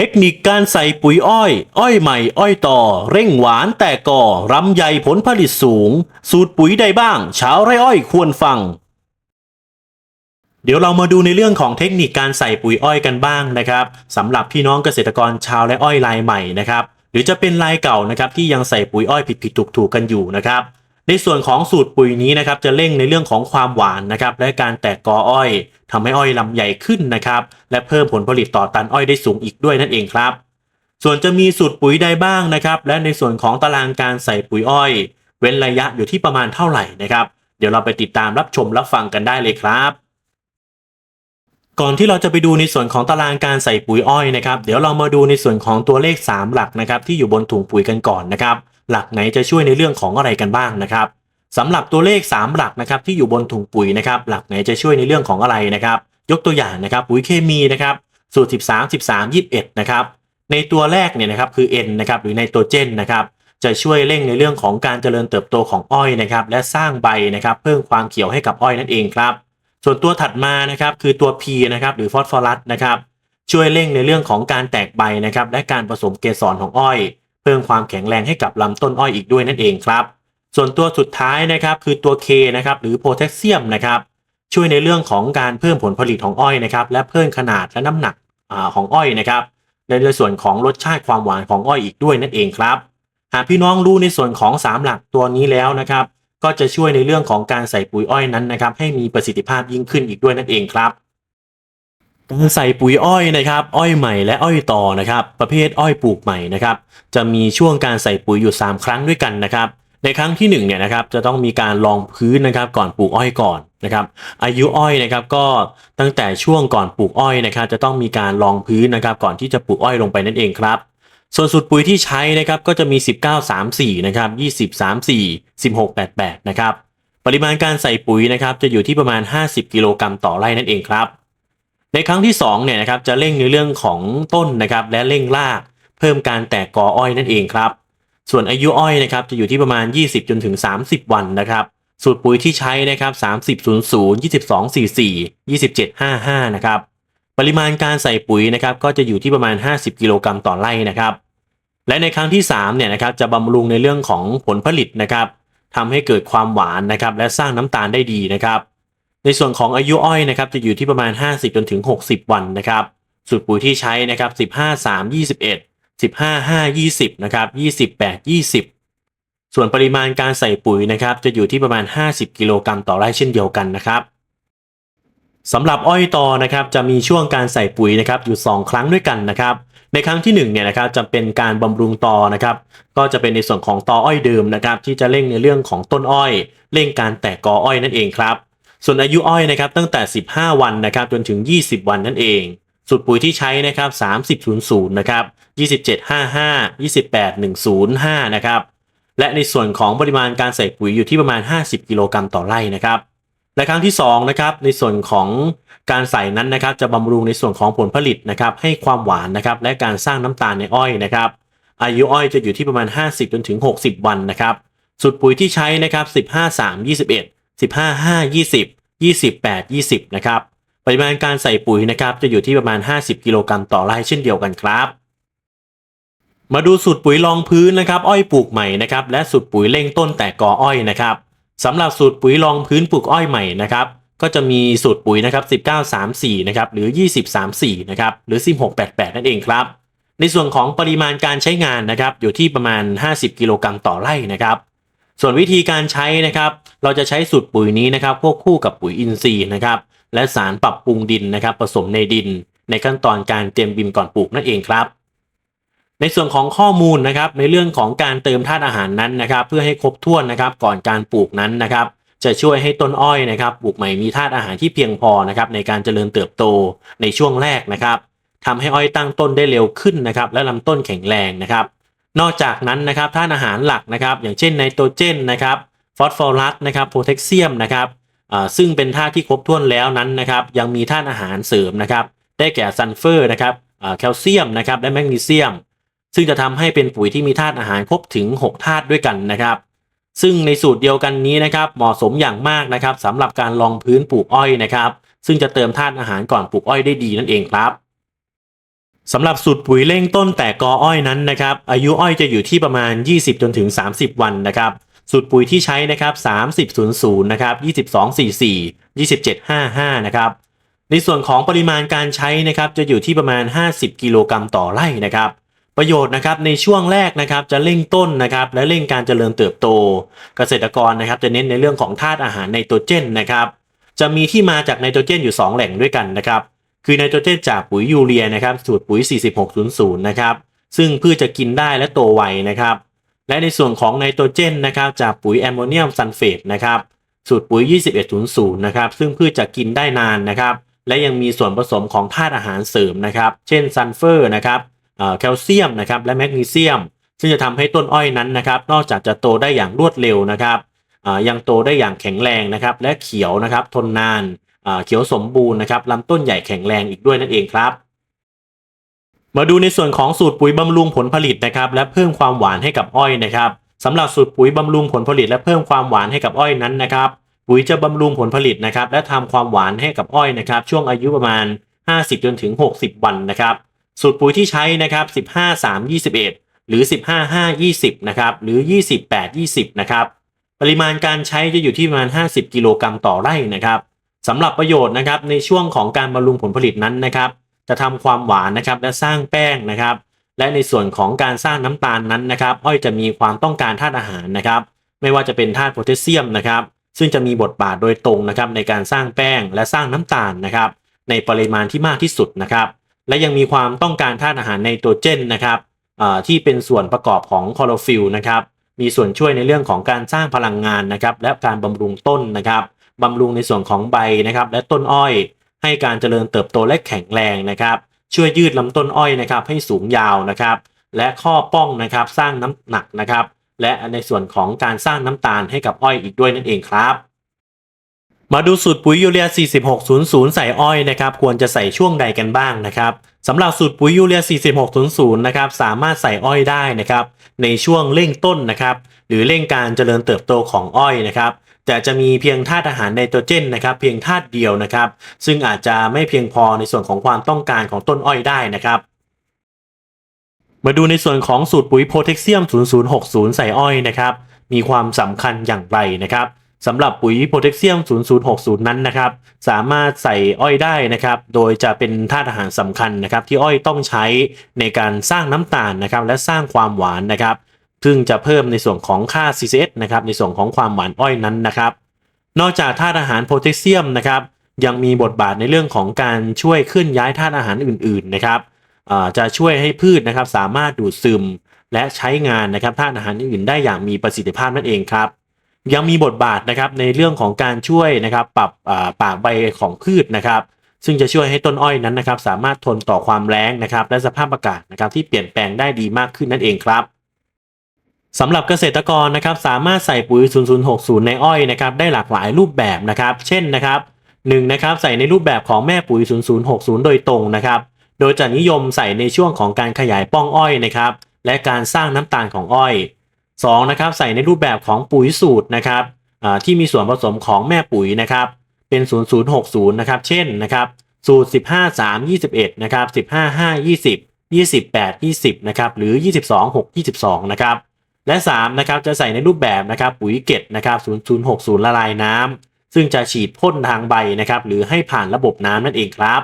เทคนิคการใส่ปุ๋ยอ้อย อ้อยใหม่ อ้อยต่อ เร่งหวานแต่ก่อรำใหญ่ผลผลิตสูง สูตรปุ๋ยใดบ้างชาวไร่อ้อยควรฟัง เดี๋ยวเรามาดูในเรื่องของเทคนิคการใส่ปุ๋ยอ้อยกันบ้างนะครับสำหรับพี่น้องเกษตรกรชาวไร่อ้อยรายใหม่นะครับ หรือจะเป็นรายเก่านะครับที่ยังใส่ปุ๋ยอ้อยผิดๆถูกๆกันอยู่นะครับ ในส่วนของสูตรปุ๋ยนี้นะครับจะเร่งในเรื่องของความหวานนะครับและการแตกกออ้อยทำให้อ้อยลำใหญ่ขึ้นนะครับและเพิ่มผลผลิตต่อตันอ้อยได้สูงอีกด้วยนั่นเองครับ ส่วนจะมีสูตรปุ๋ยใดบ้างนะครับและในส่วนของตารางการใส่ปุ๋ยอ้อย เว้นระยะอยู่ที่ประมาณเท่าไหร่นะครับ เดี๋ยวเราไปติดตามรับชมรับฟังกันได้เลยครับก่อนที่เราจะไปดูในส่วนของตารางการใส่ปุ๋ยอ้อยนะครับ เดี๋ยวเรามาดูในส่วนของตัวเลข 3 หลักนะครับที่อยู่บนถุงปุ๋ยกันก่อนนะครับ หลักไหนจะช่วยในเรื่องของอะไรกันบ้างนะครับสำหรับตัวเลข 3 หลักนะครับที่อยู่บนถุงปุ๋ยนะครับหลักไหนจะช่วยในเรื่องของอะไรนะครับยกตัวอย่างนะครับปุ๋ยเคมีนะครับสูตร 13 13 21นะครับในตัวแรกเนี่ยนะครับคือ N นะครับหรือไนโตรเจนนะครับจะช่วยเร่งในเรื่องของการเจริญเติบโตของอ้อยนะครับและสร้างใบนะครับเพิ่มความเขียวให้กับอ้อยนั่นเองครับส่วนตัวถัดมานะครับคือตัว P นะครับหรือฟอสฟอรัสนะครับช่วยเร่งในเรื่องของการแตกใบนะครับและการผสมเกสรของอ้อย พิ่มความแข็งแรงให้กับลำต้นอ้อยอีกด้วยนั่นเองครับ ส่วนตัวสุดท้ายนะครับคือตัว K นะครับหรือโพแทสเซียมนะครับช่วยในเรื่องของการเพิ่มผลผลิตของอ้อยนะครับและเพิ่มขนาดและน้ำหนักอของอ้อยนะครับในในส่วนของรสชาติความหวานของอ้อยอีกด้วยนั่นเองครับ หากพี่น้องรู้ในส่วนของ 3 หลักตัวนี้แล้วนะครับ ก็จะช่วยในเรื่องของการใส่ปุ๋ยอ้อยนั้นนะครับให้มีประสิทธิภาพยิ่งขึ้นอีกด้วยนั่นเองครับ การใส่ปุ๋ยอ้อยนะครับ อ้อยใหม่และอ้อยต่อนะครับ ประเภทอ้อยปลูกใหม่นะครับ จะมีช่วงการใส่ปุ๋ยอยู่ 3 ครั้งด้วยกันนะครับ ในครั้งที่1เนี่ยนะครับ จะต้องมีการรองพื้นนะครับ ก่อนปลูกอ้อยก่อนนะครับ อายุอ้อยนะครับก็ตั้งแต่ช่วงก่อนปลูกอ้อยนะครับ จะต้องมีการรองพื้นนะครับ ก่อนที่จะปลูกอ้อยลงไปนั่นเองครับ ส่วนสูตรปุ๋ยที่ใช้นะครับก็จะมี 19 34นะครับ20 34 16 88นะครับ ปริมาณการใส่ปุ๋ยนะครับ จะอยู่ที่ประมาณ 50 กิโลกรัมต่อไร่นั่นเองครับ ในครั้งที่2เนี่ยนะครับจะเร่งในเรื่องของต้นนะครับและเร่งราก เพิ่มการแตกกออ้อยนั่นเองครับ ส่วนอายุอ้อยนะครับจะอยู่ที่ประมาณ 20 จนถึง 30 วันนะครับ สูตรปุ๋ยที่ใช้นะครับ 30 00 22 44 27 55 นะครับ ปริมาณการใส่ปุ๋ยนะครับก็จะอยู่ที่ประมาณ 50 กิโลกรัมต่อไร่นะครับ และในครั้งที่3เนี่ยนะครับจะบำรุงในเรื่องของผลผลิตนะครับทำให้เกิดความหวานนะครับและสร้างน้ำตาลได้ดีนะครับ ในส่วนของอายุอ้อยนะครับจะอยู่ที่ประมาณ 50 จนถึง 60 วันนะครับสูตรปุ๋ยที่ใช้นะครับ 15 3 21 15 5 20นะครับ20 8 20 ส่วนปริมาณการใส่ปุ๋ยนะครับจะอยู่ที่ประมาณ 50 กิโลกรัมต่อไร่เช่นเดียวกันนะครับสำหรับอ้อยตอนะครับจะมีช่วงการใส่ปุ๋ยนะครับอยู่ 2 ครั้งด้วยกันนะครับ ในครั้งที่1เนี่ยนะครับจะเป็นการบำรุงตอนะครับ ก็จะเป็นในส่วนของตออ้อยเดิมนะครับ ที่จะเร่งในเรื่องของต้นอ้อย เร่งการแตกกออ้อยนั่นเองครับ ส่วนอายุอ้อยนะครับตั้งแต่ 15 วันนะครับจนถึง 20 วันนั่นเอง สูตรปุ๋ยที่ใช้นะครับ30 00นะครับ27 55 28 105นะครับและในส่วนของปริมาณการใส่ปุ๋ยอยู่ที่ประมาณ 50 กิโลกรัมต่อไร่นะครับและครั้งที่2นะครับในส่วนของการใส่นั้นนะครับจะบำรุงในส่วนของผลผลิตนะครับให้ความหวานนะครับและการสร้างน้ำตาลในอ้อยนะครับอายุอ้อยจะอยู่ที่ประมาณ 50จนถึง60 วันนะครับสูตรปุ๋ยที่ใช้นะครับ15 3 21 15 5 20 28 20นะครับปริมาณการใส่ปุ๋ยนะครับจะอยู่ที่ประมาณ 50 กิโลกรัมต่อไร่เช่นเดียวกันครับ มาดูสูตรปุ๋ยรองพื้นนะครับ อ้อยปลูกใหม่นะครับและสูตรปุ๋ยเร่งต้นแตกกออ้อยนะครับสำหรับสูตรปุ๋ยรองพื้นปลูกอ้อยใหม่นะครับก็จะมีสูตรปุ๋ยนะครับ1934นะครับหรือ 2034นะครับหรือ 1688 นั่นเองครับ ในส่วนของปริมาณการใช้งานนะครับอยู่ที่ประมาณ 50 กิโลกรัมต่อไร่นะครับ ส่วนวิธีการใช้นะครับ เราจะใช้สูตรปุ๋ยนี้นะครับควบคู่กับปุ๋ยอินทรีย์นะครับ และสารปรับปรุงดินนะครับ ผสมในดิน ในขั้นตอนการเตรียมดินก่อนปลูกนั่นเองครับ ในส่วนของข้อมูลนะครับในเรื่องของการเติมธาตุอาหารนั้นนะครับ เพื่อให้ครบถ้วนนะครับ ก่อนการปลูกนั้นนะครับ จะช่วยให้ต้นอ้อยนะครับปลูกใหม่มีธาตุอาหารที่เพียงพอนะครับในการเจริญเติบโตในช่วงแรกนะครับทำให้อ้อยตั้งต้นได้เร็วขึ้นนะครับ และลำต้นแข็งแรงนะครับ นอกจากนั้นนะครับธาตุอาหารหลักนะครับ อย่างเช่นไนโตรเจนนะครับฟอสฟอรัสนะครับโพแทสเซียมนะครับซึ่งเป็นธาตุที่ครบถ้วนแล้วนั้นนะครับ ยังมีธาตุอาหารเสริมนะครับ ได้แก่ซัลเฟอร์นะครับแคลเซียมนะครับและแมกนีเซียม ซึ่งจะทำให้เป็นปุ๋ยที่มีธาตุอาหารครบถึง 6 ธาตุด้วยกันนะครับ ซึ่งในสูตรเดียวกันนี้นะครับเหมาะสมอย่างมากนะครับสำหรับการรองพื้นปลูกอ้อยนะครับ ซึ่งจะเติมธาตุอาหารก่อนปลูกอ้อยได้ดีนั่นเองครับ สำหรับสูตรปุ๋ยเร่งต้นแต่กออ้อยนั้นนะครับ อายุอ้อยจะอยู่ที่ประมาณ 20 จนถึง 30 วันนะครับ สูตรปุ๋ยที่ใช้นะครับ 3000นะครับ2244 2755นะครับในส่วนของปริมาณการใช้นะครับจะอยู่ที่ประมาณ 50 กิโลกรัมต่อไร่นะครับ ประโยชน์นะครับในช่วงแรกนะครับจะเร่งต้นนะครับ และเร่งการเจริญเติบโต เกษตรกรนะครับ จะเน้นในเรื่องของธาตุอาหารไนโตรเจนนะครับ จะมีที่มาจากไนโตรเจนอยู่ 2 แหล่งด้วยกันนะครับ คือไนโตรเจนจากปุ๋ยยูเรียนะครับสูตรปุ๋ย 4600 นะครับ ซึ่งพืชจะกินได้และโตไวนะครับ และในส่วนของไนโตรเจนนะครับจากปุ๋ยแอมโมเนียมซัลเฟตนะครับสูตรปุ๋ย 2100 นะครับ ซึ่งพืชจะกินได้นานนะครับ และยังมีส่วนผสมของธาตุอาหารเสริมนะครับ เช่นซัลเฟอร์นะครับแคลเซียมนะครับ และแมกนีเซียม ซึ่งจะทำให้ต้นอ้อยนั้นนะครับ นอกจากจะโตได้อย่างรวดเร็วนะครับยังโตได้อย่างแข็งแรงนะครับ และเขียวนะครับ ทนนาน เขียวสมบูรณ์นะครับลำต้นใหญ่แข็งแรงอีกด้วยนั่นเองครับ มาดูในส่วนของสูตรปุ๋ยบำรุงผลผลิตนะครับและเพิ่มความหวานให้กับอ้อยนะครับสำหรับสูตรปุ๋ยบำรุงผลผลิตและเพิ่มความหวานให้กับอ้อยนั้นนะครับปุ๋ยจะบำรุงผลผลิตนะครับและทำความหวานให้กับอ้อยนะครับช่วงอายุประมาณ 50จนถึง 60 วันนะครับสูตรปุ๋ยที่ใช้นะครับ 15 3 21 หรือ 15 5 20นะครับหรือ 28 20นะครับปริมาณการใช้จะอยู่ที่ประมาณ 50 กิโลกรัมต่อไร่นะครับ สำหรับประโยชน์นะครับในช่วงของการบำรุงผลผลิตนั้นนะครับ จะทำความหวานนะครับและสร้างแป้งนะครับ และในส่วนของการสร้างน้ำตาลนั้นนะครับอ้อยจะมีความต้องการธาตุอาหารนะครับ ไม่ว่าจะเป็นธาตุโพแทสเซียมนะครับ ซึ่งจะมีบทบาทโดยตรงนะครับในการสร้างแป้งและสร้างน้ำตาลนะครับ ในปริมาณที่มากที่สุดนะครับ และยังมีความต้องการธาตุอาหารไนโตรเจนนะครับที่เป็นส่วนประกอบของคลอโรฟิลนะครับมีส่วนช่วยในเรื่องของการสร้างพลังงานนะครับ และการบำรุงต้นนะครับ บำรุงในส่วนของใบนะครับและต้นอ้อย ให้การเจริญเติบโตและแข็งแรงนะครับ ช่วยยืดลำต้นอ้อยนะครับให้สูงยาวนะครับ และข้อป้องนะครับสร้างน้ำหนักนะครับ และในส่วนของการสร้างน้ำตาลให้กับอ้อยอีกด้วยนั่นเองครับ มาดูสูตรปุ๋ยยูเรีย 4600 ใส่อ้อยนะครับ ควรจะใส่ช่วงใดกันบ้างนะครับสำหรับสูตรปุ๋ยยูเรีย 4600 นะครับสามารถใส่อ้อยได้นะครับ ในช่วงเร่งต้นนะครับ หรือเร่งการเจริญเติบโตของอ้อยนะครับ แต่จะมีเพียงธาตุอาหารไนโตรเจนนะครับเพียงธาตุเดียวนะครับ ซึ่งอาจจะไม่เพียงพอในส่วนของความต้องการของต้นอ้อยได้นะครับมาดูในส่วนของสูตรปุ๋ยโพแทสเซียม 0060 ใส่อ้อยนะครับ มีความสำคัญอย่างไรนะครับสำหรับปุ๋ยโพแทสเซียม 0060 นั้นนะครับ สามารถใส่อ้อยได้นะครับ โดยจะเป็นธาตุอาหารสำคัญนะครับ ที่อ้อยต้องใช้ในการสร้างน้ำตาลนะครับ และสร้างความหวานนะครับ ซึ่งจะเพิ่มในส่วนของค่า CCS นะครับในส่วนของความหวานอ้อยนั้นนะครับ นอกจากธาตุอาหารโพแทสเซียมนะครับยังมีบทบาทในเรื่องของการช่วยเคลื่อนย้ายธาตุอาหารอื่นๆนะครับจะช่วยให้พืชนะครับสามารถดูดซึมและใช้งานนะครับธาตุอาหารอื่นได้อย่างมีประสิทธิภาพนั่นเองครับ ยังมีบทบาทนะครับในเรื่องของการช่วยนะครับปรับปากใบของพืชนะครับ ซึ่งจะช่วยให้ต้นอ้อยนั้นนะครับ สามารถทนต่อความแล้งนะครับ และสภาพอากาศนะครับที่เปลี่ยนแปลงได้ดีมากขึ้นนั่นเองครับ สำหรับเกษตรกรนะครับสามารถใส่ปุ๋ย 0060 ในอ้อยนะครับได้หลากหลายรูปแบบนะครับ เช่นนะครับหนึ่งนะครับใส่ในรูปแบบของแม่ปุ๋ย 0060 โดยตรงนะครับ โดยจะนิยมใส่ในช่วงของการขยายป้องอ้อยนะครับ และการสร้างน้ำตาลของอ้อย 2. นะครับใส่ในรูปแบบของปุ๋ยสูตรนะครับที่มีส่วนผสมของแม่ปุ๋ยนะครับ เป็น 0060 นะครับ เช่นนะครับ สูตร 15 3 21 นะครับ 15 5 20 28 20 นะครับ หรือ 22 6 22 นะครับ และ3นะครับจะใส่ในรูปแบบนะครับปุ๋ยเกตนะครับ0060 ละลายน้ำซึ่งจะฉีดพ่นทางใบนะครับหรือให้ผ่านระบบน้ำนั่นเองครับ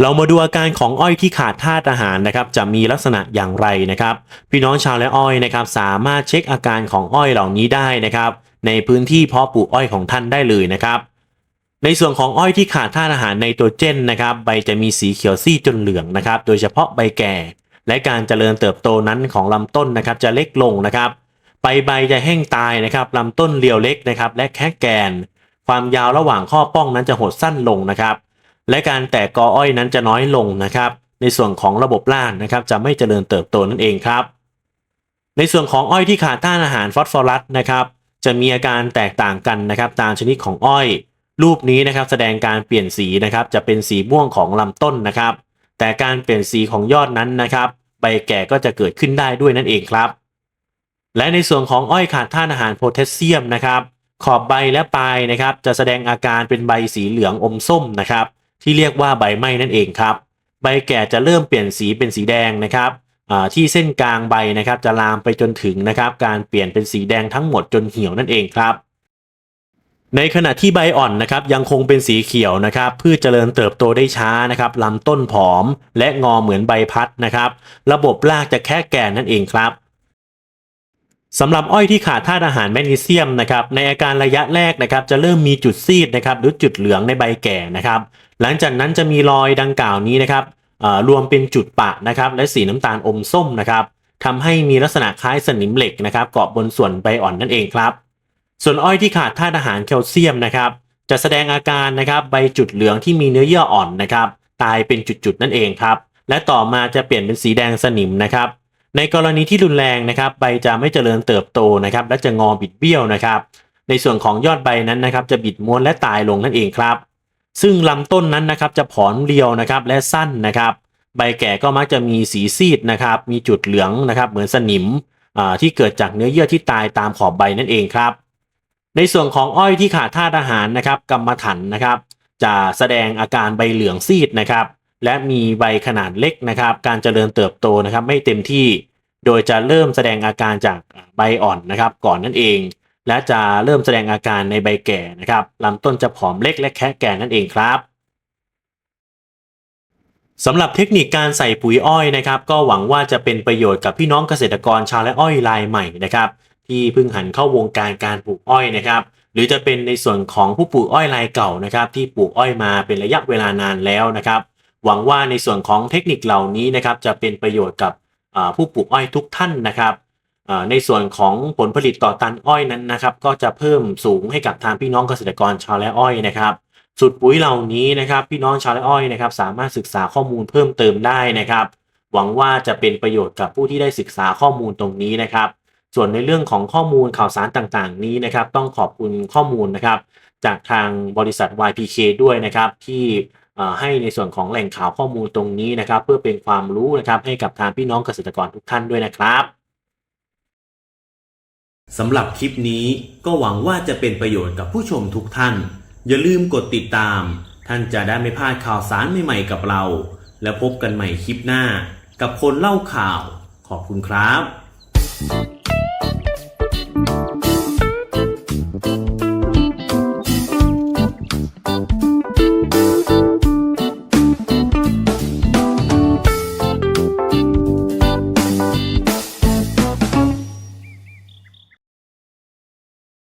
เรามาดูอาการของอ้อยที่ขาดธาตุอาหารนะครับจะมีลักษณะอย่างไรนะครับ พี่น้องชาวและอ้อยนะครับสามารถเช็คอาการของอ้อยเหล่านี้ได้นะครับ ในพื้นที่เพาะปลูกอ้อยของท่านได้เลยนะครับในส่วนของอ้อยที่ขาดธาตุอาหารไนโตรเจนนะครับ ใบจะมีสีเขียวซีดจนเหลืองนะครับ โดยเฉพาะใบแก่ และการเจริญเติบโตนั้นของลำต้นนะครับจะเล็กลงนะครับใบใบจะแห้งตายนะครับลำต้นเรียวเล็กนะครับและแค่แกน ความยาวระหว่างข้อป้องนั้นจะหดสั้นลงนะครับ และการแตกกออ้อยนั้นจะน้อยลงนะครับ ในส่วนของระบบล่างนะครับจะไม่เจริญเติบโตนั่นเองครับ ในส่วนของอ้อยที่ขาดธาตุอาหารฟอสฟอรัสนะครับจะมีอาการแตกต่างกันนะครับตามชนิดของอ้อย รูปนี้นะครับแสดงการเปลี่ยนสีนะครับจะเป็นสีม่วงของลำต้นนะครับ แต่การเปลี่ยนสีของยอดนั้นนะครับ ใบแก่ก็จะเกิดขึ้นได้ด้วยนั่นเองครับ และในส่วนของอ้อยขาดธาตุอาหารโพแทสเซียมนะครับ ขอบใบและปลายนะครับ จะแสดงอาการเป็นใบสีเหลืองอมส้มนะครับ ที่เรียกว่าใบไหม้นั่นเองครับ ใบแก่จะเริ่มเปลี่ยนสีเป็นสีแดงนะครับที่เส้นกลางใบนะครับจะลามไปจนถึงนะครับ การเปลี่ยนเป็นสีแดงทั้งหมดจนเหี่ยวนั่นเองครับ ในขณะที่ใบอ่อนนะครับยังคงเป็นสีเขียวนะครับพืชเจริญเติบโตได้ช้านะครับลำต้นผอม และงอเหมือนใบพัดนะครับ ระบบรากจะแค่แก่นั่นเองครับสำหรับอ้อยที่ขาดธาตุอาหารแมกนีเซียมนะครับในอาการระยะแรกนะครับจะเริ่มมีจุดซีดนะครับหรือจุดเหลืองในใบแก่นะครับ หลังจากนั้นจะมีรอยดังกล่าวนี้นะครับรวมเป็นจุดปะนะครับและสีน้ำตาลอมส้มนะครับทำให้มีลักษณะคล้ายสนิมเหล็กนะครับเกาะบนส่วนใบอ่อนนั่นเองครับ ส่วนอ้อยที่ขาดธาตุอาหารแคลเซียมนะครับจะแสดงอาการนะครับใบจุดเหลืองที่มีเนื้อเยื่ออ่อนนะครับตายเป็นจุดๆนั่นเองครับและต่อมาจะเปลี่ยนเป็นสีแดงสนิมนะครับในกรณีที่รุนแรงนะครับใบจะไม่เจริญเติบโตนะครับและจะงอบิดเบี้ยวนะครับในส่วนของยอดใบนั้นนะครับจะบิดม้วนและตายลงนั่นเองครับ ซึ่งลำต้นนั้นนะครับจะผอนเรียวนะครับและสั้นนะครับ ใบแก่ก็มักจะมีสีซีดนะครับมีจุดเหลืองนะครับเหมือนสนิมอ่าที่เกิดจากเนื้อเยื่อที่ตายตามขอบใบนั่นเองครับ ในส่วนของอ้อยที่ขาดธาตุอาหารนะครับกรรมถันนะครับ จะแสดงอาการใบเหลืองซีดนะครับ และมีใบขนาดเล็กนะครับ การเจริญเติบโตนะครับ ไม่เต็มที่ โดยจะเริ่มแสดงอาการจากใบอ่อนนะครับ ก่อนนั่นเอง และจะเริ่มแสดงอาการในใบแก่นะครับลำต้นจะผอมเล็กและแค่แก่นั่นเองครับสำหรับเทคนิคการใส่ปุ๋ยอ้อยนะครับ ก็หวังว่าจะเป็นประโยชน์กับพี่น้องเกษตรกรชาวไร่อ้อยรายใหม่นะครับ ที่เพิ่งหันเข้าวงการการปลูกอ้อยนะครับ หรือจะเป็นในส่วนของผู้ปลูกอ้อยรายเก่านะครับ ที่ปลูกอ้อยมาเป็นระยะเวลานานแล้วนะครับ หวังว่าในส่วนของเทคนิคเหล่านี้นะครับ จะเป็นประโยชน์กับผู้ปลูกอ้อยทุกท่านนะครับในส่วนของผลผลิตต่อตันอ้อยนั้นนะครับ ก็จะเพิ่มสูงให้กับทางพี่น้องเกษตรกรชาวไร่อ้อยนะครับสูตรปุ๋ยเหล่านี้นะครับ พี่น้องชาวไร่อ้อยนะครับ สามารถศึกษาข้อมูลเพิ่มเติมได้นะครับ หวังว่าจะเป็นประโยชน์กับผู้ที่ได้ศึกษาข้อมูลตรงนี้นะครับ ส่วนในเรื่องของข้อมูลข่าวสารต่างๆ นี้นะครับ ต้องขอบคุณข้อมูลนะครับ จากทางบริษัท YPK ด้วยนะครับ ที่ให้ในส่วนของแหล่งข่าวข้อมูลตรงนี้นะครับ เพื่อเป็นความรู้นะครับให้กับทางพี่น้องเกษตรกรทุกท่านด้วยนะครับสำหรับคลิปนี้ก็หวังว่าจะเป็นประโยชน์กับผู้ชมทุกท่าน อย่าลืมกดติดตาม ท่านจะได้ไม่พลาดข่าวสารใหม่ๆกับเรา แล้วพบกันใหม่คลิปหน้า กับคนเล่าข่าว ขอบคุณครับ